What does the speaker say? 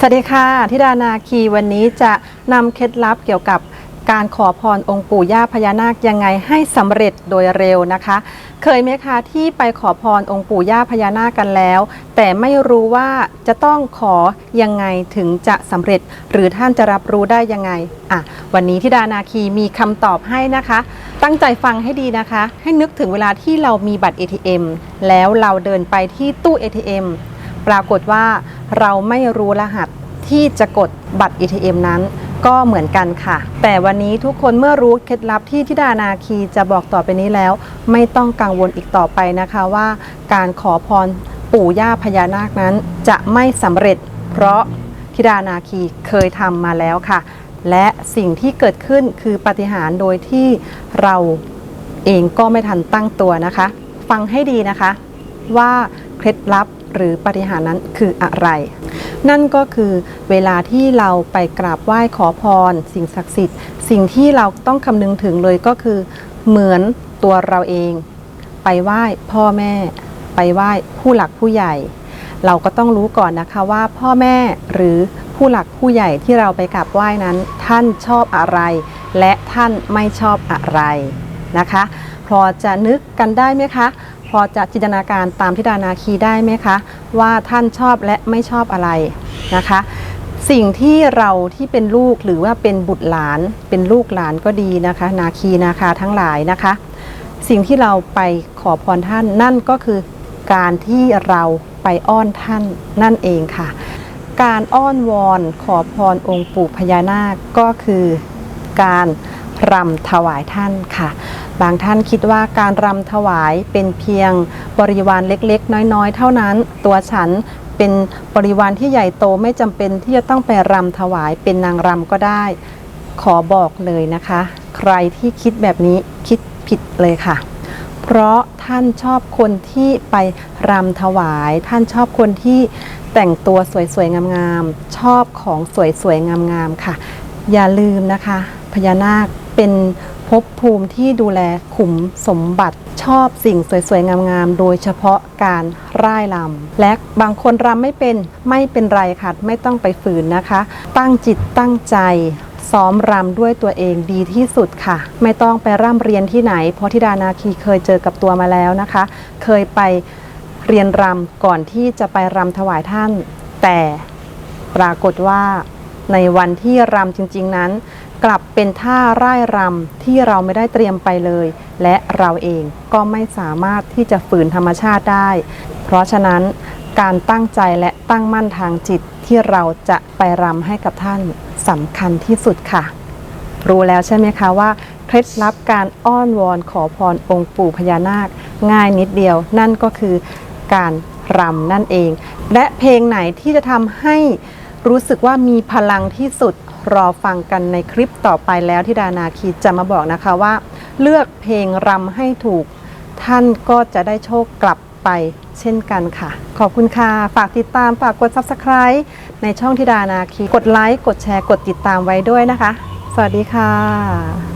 สวัสดีค่ะธิดานาคีวันนี้จะนำเคล็ดลับเกี่ยวกับการขอพรองค์ปู่ย่าพญานาคยังไงให้สำเร็จโดยเร็วนะคะ เคยไหมคะที่ไปขอพรองค์ปู่ย่าพญานาคกันแล้ว แต่ไม่รู้ว่าจะต้องขอยังไงถึงจะสำเร็จ หรือท่านจะรับรู้ได้ยังไงอะวันนี้ธิดานาคีมีคำตอบให้นะคะ ตั้งใจฟังให้ดีนะคะ ให้นึกถึงเวลาที่เรามีบัตร ATM แล้วเราเดินไปที่ตู้ ATM ปรากฏว่า เราไม่รู้รหัสที่จะกดบัตร ATM นั้น ก็เหมือนกันค่ะ แต่วันนี้ทุกคนเมื่อรู้เคล็ดลับที่ทิดานาคีจะบอกต่อไปนี้แล้ว ไม่ต้องกังวลอีกต่อไปนะคะว่าการขอพรปู่ย่าพญานาคนั้น จะไม่สำเร็จ เพราะทิดานาคีเคยทำมาแล้วค่ะ และสิ่งที่เกิดขึ้นคือปฏิหารโดยที่เราเองก็ไม่ทันตั้งตัวนะคะ ฟังให้ดีนะคะว่าเคล็ดลับ หรือปฏิหารนั้นคืออะไร นั่นก็คือเวลาที่เราไปกราบไหว้ขอพร สิ่งศักดิ์สิทธิ์ สิ่งที่เราต้องคำนึงถึงเลยก็คือ เหมือนตัวเราเอง ไปไหว้พ่อแม่ ไปไหว้ผู้หลักผู้ใหญ่ เราก็ต้องรู้ก่อนนะคะว่าพ่อแม่หรือผู้หลักผู้ใหญ่ที่เราไปกราบไหว้นั้น ท่านชอบอะไร และท่านไม่ชอบอะไรนะคะ พอจะนึกกันได้ไหมคะ พอจะจินตนาการตามทิดานาคีได้ไหมคะ ว่าท่านชอบและไม่ชอบอะไรนะคะ สิ่งที่เราที่เป็นลูกหรือว่าเป็นบุตรหลาน เป็นลูกหลานก็ดีนะคะ นาคีนาคาทั้งหลายนะคะ สิ่งที่เราไปขอพรท่านนั่นก็คือการที่เราไปอ้อนท่านนั่นเองค่ะ การอ้อนวอนขอพรองค์ปู่พญานาคก็คือการรำถวายท่านค่ะ บางท่านคิดว่าการรำถวายเป็นเพียงบริวารเล็กๆ น้อยๆ เท่านั้น ตัวฉันเป็นบริวารที่ใหญ่โตไม่จำเป็นที่จะต้องไปรำถวายเป็นนางรำก็ได้ ขอบอกเลยนะคะ ใครที่คิดแบบนี้คิดผิดเลยค่ะ เพราะท่านชอบคนที่ไปรำถวาย ท่านชอบคนที่แต่งตัวสวยๆงามๆชอบของสวยๆงามๆค่ะ อย่าลืมนะคะ พญานาคเป็น ภพภูมิที่ดูแลขุมสมบัติชอบสิ่งสวยๆ งามๆ โดยเฉพาะการร่ายรำและบางคนรำไม่เป็นไม่เป็นไรค่ะ ไม่ต้องไปฝืนนะคะ ตั้งจิตตั้งใจซ้อมรำด้วยตัวเองดีที่สุดค่ะ ไม่ต้องไปร่ำเรียนที่ไหน เพราะธิดานาคีเคยเจอกับตัวมาแล้วนะคะ เคยไปเรียนรำก่อนที่จะไปรำถวายท่าน แต่ปรากฏว่าในวันที่รำจริง ๆ นั้น กลับเป็นท่าร่ายรำที่เราไม่ได้เตรียมไปเลย และเราเองก็ไม่สามารถที่จะฝืนธรรมชาติได้ เพราะฉะนั้นการตั้งใจและตั้งมั่นทางจิตที่เราจะไปรำให้กับท่านสำคัญที่สุดค่ะ รู้แล้วใช่ไหมคะว่า เคล็ดลับการอ้อนวอนขอพรองค์ปู่พญานาค ง่ายนิดเดียว นั่นก็คือการรำนั่นเอง และเพลงไหนที่จะทำให้รู้สึกว่ามีพลังที่สุด รอฟังกันในคลิปต่อไปแล้วที่ดานาคีจะมาบอกนะคะว่า เลือกเพลงรำให้ถูก ท่านก็จะได้โชคกลับไปเช่นกันค่ะ ขอบคุณค่ะ ฝากติดตามฝากกด Subscribe ในช่องทิดานาคี กดไลค์ กดแชร์ กดติดตามไว้ด้วยนะคะ สวัสดีค่ะ